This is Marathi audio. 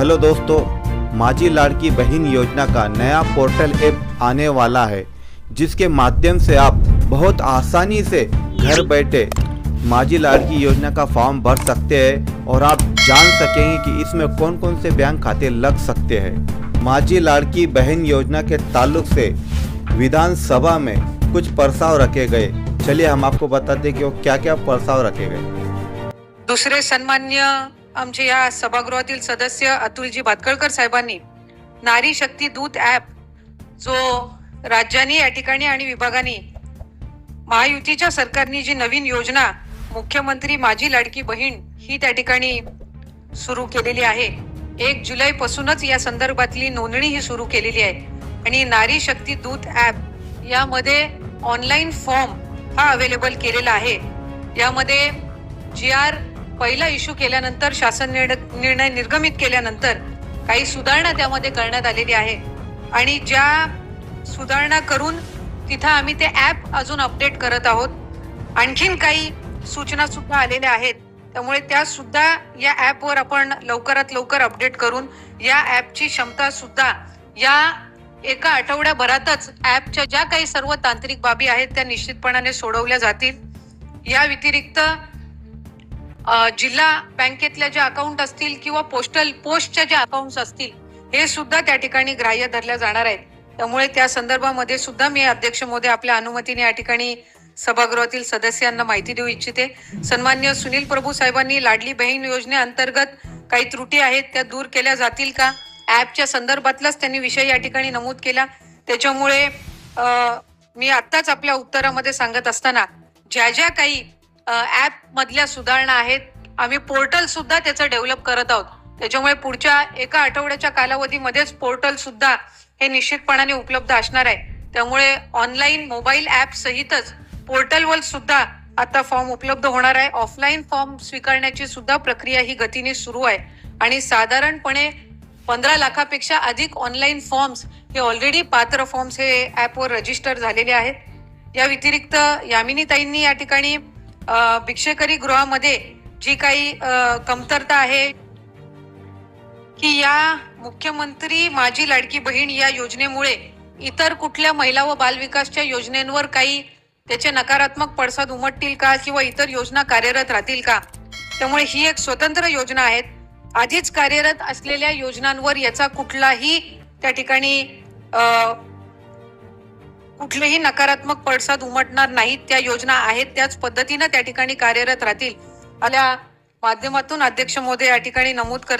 हेलो दोस्तों, माझी लाड़की बहन योजना का नया पोर्टल ऐप आने वाला है, जिसके माध्यम से आप बहुत आसानी से घर बैठे माझी लाड़की योजना का फॉर्म भर सकते हैं और आप जान सकेंगे कि इसमें कौन कौन से बैंक खाते लग सकते हैं। माझी लाड़की बहन योजना के ताल्लुक से विधानसभा में कुछ प्रस्ताव रखे गए। चलिए हम आपको बताते कि वो क्या क्या प्रस्ताव रखे गए। दूसरे सन्मान्य आमचे या सभागृहातील सदस्य अतुलजी भातकळकर साहेबांनी नारी शक्ती दूत ॲप जो राज्यांनी या ठिकाणी आणि विभागाने महायुतीच्या सरकारने जी नवीन योजना मुख्यमंत्री माझी लाडकी बहीण ही त्या ठिकाणी सुरू केलेली आहे. एक जुलैपासूनच या संदर्भातली नोंदणी ही सुरू केलेली आहे. आणि नारी शक्ती दूत ॲप यामध्ये ऑनलाईन फॉर्म हा अवेलेबल केलेला आहे. यामध्ये जी आर पहिला इश्यू केल्यानंतर शासन निर्ण- निर्णय निर्गमित केल्यानंतर काही सुधारणा त्यामध्ये करण्यात आलेली आहे. आणि ज्या सुधारणा करून तिथं आम्ही ते ऍप अजून अपडेट करत आहोत. आणखीन काही सूचना सुद्धा आलेल्या आहेत. त्यामुळे त्या सुद्धा या ऍपवर आपण लवकरात लवकर अपडेट करून या ऍपची क्षमता सुद्धा या एका आठवड्याभरातच ऍपच्या ज्या काही सर्व तांत्रिक बाबी आहेत त्या निश्चितपणाने सोडवल्या जातील. या व्यतिरिक्त जिल्हा बँकेतल्या ज्या अकाउंट असतील किंवा पोस्टल पोस्टच्या ज्या अकाउंट असतील हे सुद्धा त्या ठिकाणी ग्राह्य धरल्या जाणार आहेत. त्यामुळे त्या संदर्भामध्ये सुद्धा मी अध्यक्ष मोदी आपल्या अनुमतीने या ठिकाणी सभागृहातील सदस्यांना माहिती देऊ इच्छिते. सन्मान्य सुनील प्रभू साहेबांनी लाडली बहीण योजनेअंतर्गत काही त्रुटी आहेत त्या दूर केल्या जातील का? ऍपच्या संदर्भातलाच त्यांनी विषय या ठिकाणी नमूद केला. त्याच्यामुळे मी आत्ताच आपल्या उत्तरामध्ये सांगत असताना ज्या ज्या काही ऍप मधल्या सुधारणा आहेत. आम्ही पोर्टल सुद्धा त्याचं डेव्हलप करत आहोत. त्याच्यामुळे पुढच्या एका आठवड्याच्या कालावधीमध्येच पोर्टल सुद्धा हे निश्चितपणाने उपलब्ध असणार आहे. त्यामुळे ऑनलाईन मोबाईल ऍप सहितच पोर्टलवर सुद्धा आता फॉर्म उपलब्ध होणार आहे. ऑफलाईन फॉर्म स्वीकारण्याची सुद्धा प्रक्रिया ही गतीने सुरू आहे. आणि साधारणपणे पंधरा लाखापेक्षा अधिक ऑनलाईन फॉर्म्स हे ऑलरेडी पात्र फॉर्म्स हे ऍपवर रजिस्टर झालेले आहेत. या व्यतिरिक्त यामिनीताईंनी या ठिकाणी भिक्षेकरी गृहामध्ये जी काही कमतरता आहे की या मुख्यमंत्री माझी लाडकी बहीण या योजनेमुळे इतर कुठल्या महिला व बालविकासच्या योजनेवर काही त्याचे नकारात्मक पडसाद उमटतील का किंवा इतर योजना कार्यरत राहतील का? त्यामुळे ही एक स्वतंत्र योजना आहेत. आधीच कार्यरत असलेल्या योजनांवर याचा कुठलाही त्या ठिकाणी कुठलेही नकारात्मक पडसाद उमटणार नाहीत. त्या योजना आहेत त्याच पद्धतीनं त्या ठिकाणी कार्यरत राहतील. आल्या माध्यमातून अध्यक्ष मोदी या ठिकाणी नमूद करत